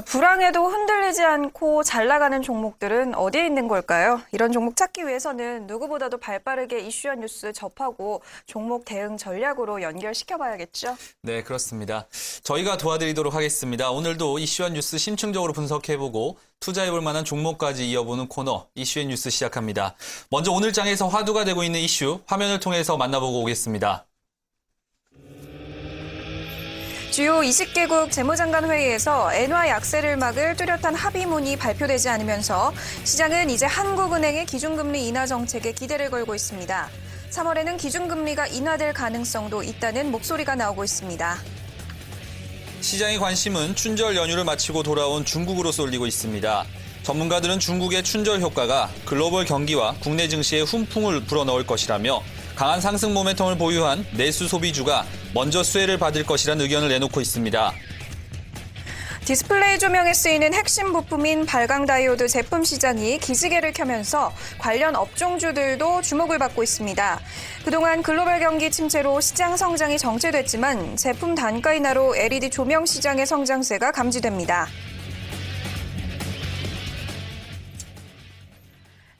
자, 불황에도 흔들리지 않고 잘 나가는 종목들은 어디에 있는 걸까요? 이런 종목 찾기 위해서는 누구보다도 발빠르게 이슈한 뉴스 접하고 종목 대응 전략으로 연결시켜 봐야겠죠. 네, 그렇습니다. 저희가 도와드리도록 하겠습니다. 오늘도 이슈한 뉴스 심층적으로 분석해 보고 투자해 볼 만한 종목까지 이어보는 코너 이슈의 뉴스 시작합니다. 먼저 오늘 장에서 화두가 되고 있는 이슈 화면을 통해서 만나보고 오겠습니다. 주요 20개국 재무장관 회의에서 엔화 약세를 막을 뚜렷한 합의문이 발표되지 않으면서 시장은 이제 한국은행의 기준금리 인하 정책에 기대를 걸고 있습니다. 3월에는 기준금리가 인하될 가능성도 있다는 목소리가 나오고 있습니다. 시장의 관심은 춘절 연휴를 마치고 돌아온 중국으로 쏠리고 있습니다. 전문가들은 중국의 춘절 효과가 글로벌 경기와 국내 증시에 훈풍을 불어넣을 것이라며 강한 상승 모멘텀을 보유한 내수 소비주가 먼저 수혜를 받을 것이라는 의견을 내놓고 있습니다. 디스플레이 조명에 쓰이는 핵심 부품인 발광 다이오드 제품 시장이 기지개를 켜면서 관련 업종주들도 주목을 받고 있습니다. 그동안 글로벌 경기 침체로 시장 성장이 정체됐지만 제품 단가 인하로 LED 조명 시장의 성장세가 감지됩니다.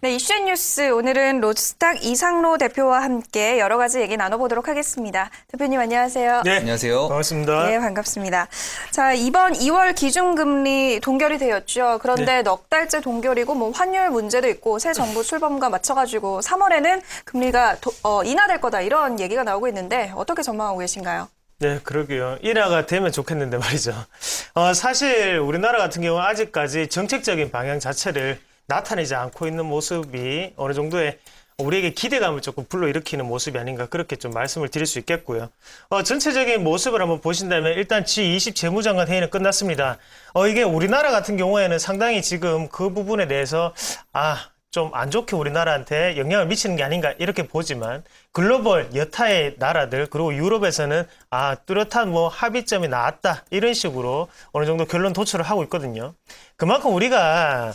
네, 이슈 뉴스 오늘은 로스탁 이상로 대표와 함께 여러 가지 얘기 나눠보도록 하겠습니다. 대표님 안녕하세요. 네. 안녕하세요. 반갑습니다. 네, 반갑습니다. 자, 이번 2월 기준금리 동결이 되었죠. 그런데 네. 넉 달째 동결이고 뭐 환율 문제도 있고 새 정부 출범과 맞춰가지고 3월에는 금리가 도- 어, 인하될 거다 이런 얘기가 나오고 있는데 어떻게 전망하고 계신가요? 네, 그러게요. 인하가 되면 좋겠는데 말이죠. 어, 사실 우리나라 같은 경우는 아직까지 정책적인 방향 자체를 나타내지 않고 있는 모습이 어느 정도의 우리에게 기대감을 조금 불러일으키는 모습이 아닌가 그렇게 좀 말씀을 드릴 수 있겠고요. 어, 전체적인 모습을 한번 보신다면 일단 G20 재무장관 회의는 끝났습니다. 어, 이게 우리나라 같은 경우에는 상당히 지금 그 부분에 대해서 아, 좀 안 좋게 우리나라한테 영향을 미치는 게 아닌가 이렇게 보지만 글로벌 여타의 나라들 그리고 유럽에서는 아 뚜렷한 뭐 합의점이 나왔다 이런 식으로 어느 정도 결론 도출을 하고 있거든요. 그만큼 우리가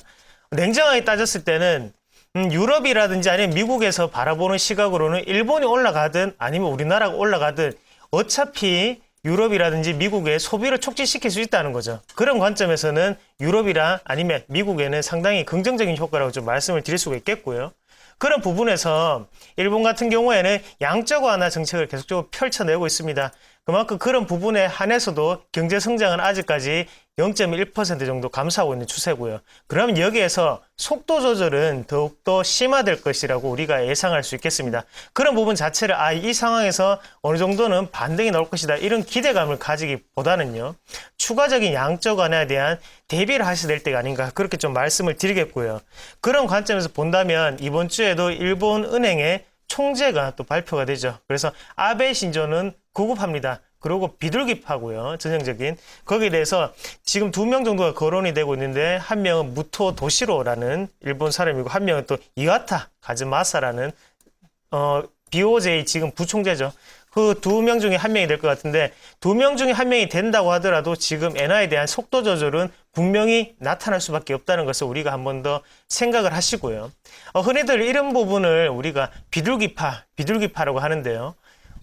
냉정하게 따졌을 때는 음, 유럽이라든지 아니면 미국에서 바라보는 시각으로는 일본이 올라가든 아니면 우리나라가 올라가든 어차피 유럽이라든지 미국의 소비를 촉진시킬 수 있다는 거죠. 그런 관점에서는 유럽이랑 아니면 미국에는 상당히 긍정적인 효과라고 좀 말씀을 드릴 수가 있겠고요. 그런 부분에서 일본 같은 경우에는 양적 완화 정책을 계속적으로 펼쳐내고 있습니다. 그만큼 그런 부분에 한해서도 경제 성장은 아직까지 0.1% 정도 감소하고 있는 추세고요. 그러면 여기에서 속도 조절은 더욱더 심화될 것이라고 우리가 예상할 수 있겠습니다. 그런 부분 자체를 아, 이 상황에서 어느 정도는 반등이 나올 것이다. 이런 기대감을 가지기보다는요. 추가적인 양적 완화에 대한 대비를 하셔야 될 때가 아닌가 그렇게 좀 말씀을 드리겠고요. 그런 관점에서 본다면 이번 주에도 일본 은행의 총재가 또 발표가 되죠. 그래서 아베 신조는 구급합니다. 그리고 비둘기파고요. 전형적인 거기에 대해서 지금 두 명 정도가 거론이 되고 있는데 한 명은 무토 도시로라는 일본 사람이고 한 명은 또 이와타 가즈마사라는 어 BOJ 지금 부총재죠. 그 두 명 중에 한 명이 될 것 같은데 두 명 중에 한 명이 된다고 하더라도 지금 엔화에 대한 속도 조절은 분명히 나타날 수밖에 없다는 것을 우리가 한 번 더 생각을 하시고요. 어, 흔히들 이런 부분을 우리가 비둘기파, 비둘기파라고 하는데요.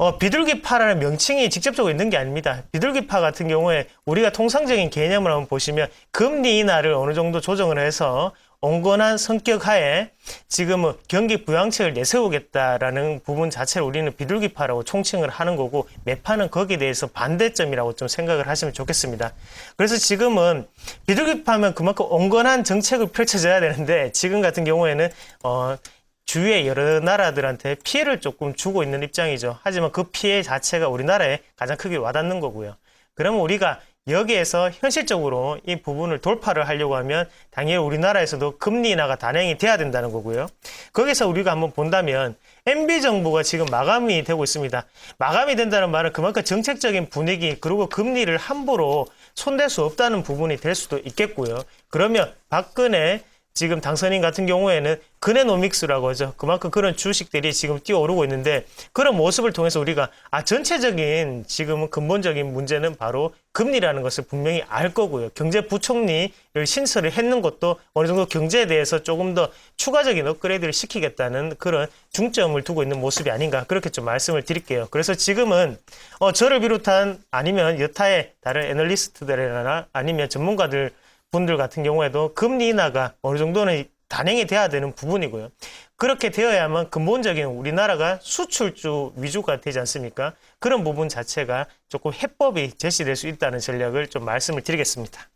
어, 비둘기파라는 명칭이 직접적으로 있는 게 아닙니다. 비둘기파 같은 경우에 우리가 통상적인 개념을 한번 보시면 금리 인하를 어느 정도 조정을 해서 온건한 성격 하에 지금은 경기 부양책을 내세우겠다라는 부분 자체를 우리는 비둘기파라고 총칭을 하는 거고 매파는 거기에 대해서 반대점이라고 좀 생각을 하시면 좋겠습니다. 그래서 지금은 비둘기파면 그만큼 온건한 정책을 펼쳐져야 되는데 지금 같은 경우에는 어 주위의 여러 나라들한테 피해를 조금 주고 있는 입장이죠. 하지만 그 피해 자체가 우리나라에 가장 크게 와닿는 거고요. 그러면 우리가 여기에서 현실적으로 이 부분을 돌파를 하려고 하면 당연히 우리나라에서도 금리 인하가 단행이 돼야 된다는 거고요. 거기서 우리가 한번 본다면 MB 정부가 지금 마감이 되고 있습니다. 마감이 된다는 말은 그만큼 정책적인 분위기 그리고 금리를 함부로 손댈 수 없다는 부분이 될 수도 있겠고요. 그러면 박근혜 지금 당선인 같은 경우에는 그네노믹스라고 하죠. 그만큼 그런 주식들이 지금 뛰어오르고 있는데 그런 모습을 통해서 우리가 아 전체적인 지금은 근본적인 문제는 바로 금리라는 것을 분명히 알 거고요. 경제부총리를 신설을 했는 것도 어느 정도 경제에 대해서 조금 더 추가적인 업그레이드를 시키겠다는 그런 중점을 두고 있는 모습이 아닌가 그렇게 좀 말씀을 드릴게요. 그래서 지금은 어 저를 비롯한 아니면 여타의 다른 애널리스트들이나 아니면 전문가들 분들 같은 경우에도 금리 인하가 어느 정도는 단행이 돼야 되는 부분이고요. 그렇게 되어야만 근본적인 우리나라가 수출주 위주가 되지 않습니까? 그런 부분 자체가 조금 해법이 제시될 수 있다는 전략을 좀 말씀을 드리겠습니다.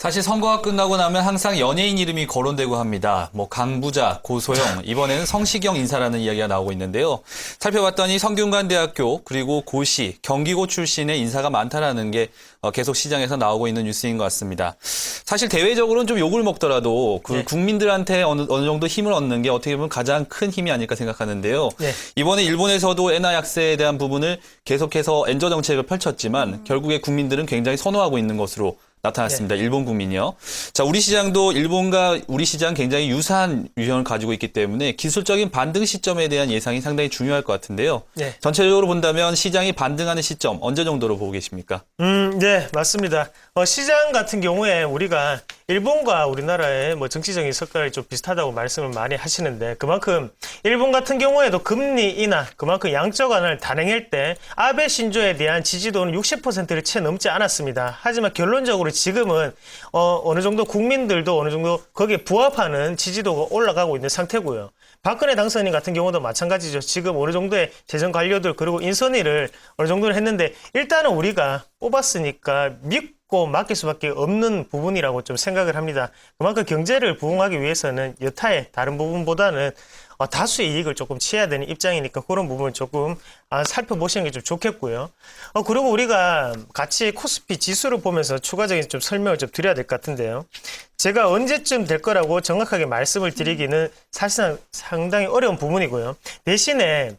사실 선거가 끝나고 나면 항상 연예인 이름이 거론되고 합니다. 뭐 강부자, 고소영, 이번에는 성시경 인사라는 이야기가 나오고 있는데요. 살펴봤더니 성균관대학교 그리고 고시, 경기고 출신의 인사가 많다라는 게 어, 계속 시장에서 나오고 있는 뉴스인 것 같습니다. 사실 대외적으로는 좀 욕을 먹더라도 그 네. 국민들한테 어느, 어느 정도 힘을 얻는 게 어떻게 보면 가장 큰 힘이 아닐까 생각하는데요. 네. 이번에 일본에서도 엔화 약세에 대한 부분을 계속해서 엔저 정책을 펼쳤지만 결국에 국민들은 굉장히 선호하고 있는 것으로 나타났습니다. 일본 국민이요. 자, 우리 시장도 일본과 우리 시장 굉장히 유사한 유형을 가지고 있기 때문에 기술적인 반등 시점에 대한 예상이 상당히 중요할 것 같은데요. 네. 전체적으로 본다면 시장이 반등하는 시점 언제 정도로 보고 계십니까? 음, 네, 맞습니다. 어, 시장 같은 경우에 우리가 일본과 우리나라의 뭐 정치적인 석갈이 좀 비슷하다고 말씀을 많이 하시는데 그만큼 일본 같은 경우에도 금리 인하 그만큼 양적 완화를 단행할 때 아베 신조에 대한 지지도는 60%를 채 넘지 않았습니다. 하지만 결론적으로 지금은 어, 어느 정도 국민들도 어느 정도 거기에 부합하는 지지도가 올라가고 있는 상태고요. 박근혜 당선인 같은 경우도 마찬가지죠. 지금 어느 정도의 재정 관료들 그리고 인선위를 어느 정도는 했는데 일단은 우리가 뽑았으니까 믿고 맡길 수밖에 없는 부분이라고 좀 생각을 합니다. 그만큼 경제를 부흥하기 위해서는 여타의 다른 부분보다는 어, 다수의 이익을 조금 취해야 되는 입장이니까 그런 부분을 조금 아, 살펴보시는 게 좀 좋겠고요. 어, 그리고 우리가 같이 코스피 지수를 보면서 추가적인 좀 설명을 좀 드려야 될 것 같은데요. 제가 언제쯤 될 거라고 정확하게 말씀을 드리기는 사실상 상당히 어려운 부분이고요. 대신에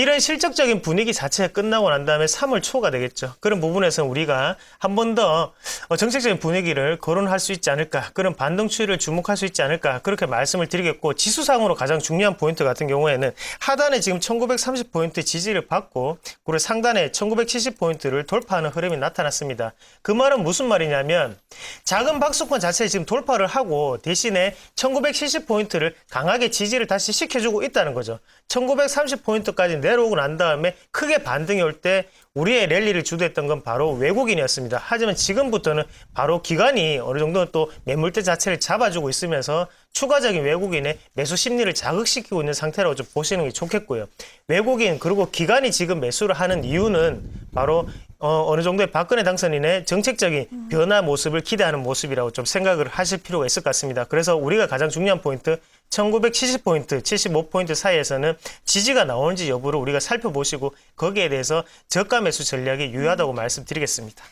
이런 실적적인 분위기 자체가 끝나고 난 다음에 3월 초가 되겠죠. 그런 부분에서 우리가 한 번더 어, 정책적인 분위기를 거론할 수 있지 않을까. 그런 반등 추이를 주목할 수 있지 않을까. 그렇게 말씀을 드리겠고 지수상으로 가장 중요한 포인트 같은 경우에는 하단에 지금 1930포인트 지지를 받고 그리고 상단에 1970포인트를 돌파하는 흐름이 나타났습니다. 그 말은 무슨 말이냐면 작은 박스권 자체에 지금 돌파를 하고 대신에 1970포인트를 강하게 지지를 다시 시켜주고 있다는 거죠. 1930포인트까지 내려오고 난 다음에 크게 반등이 올 때 우리의 랠리를 주도했던 건 바로 외국인이었습니다. 하지만 지금부터는 바로 기관이 어느 정도 또 매물대 자체를 잡아주고 있으면서 추가적인 외국인의 매수 심리를 자극시키고 있는 상태라고 좀 보시는 게 좋겠고요. 외국인 그리고 기관이 지금 매수를 하는 이유는 바로 어, 어느 정도의 박근혜 당선인의 정책적인 변화 모습을 기대하는 모습이라고 좀 생각을 하실 필요가 있을 것 같습니다. 그래서 우리가 가장 중요한 포인트 1970포인트, 75포인트 사이에서는 지지가 나오는지 여부를 우리가 살펴보시고 거기에 대해서 저가 매수 전략이 유효하다고 말씀드리겠습니다.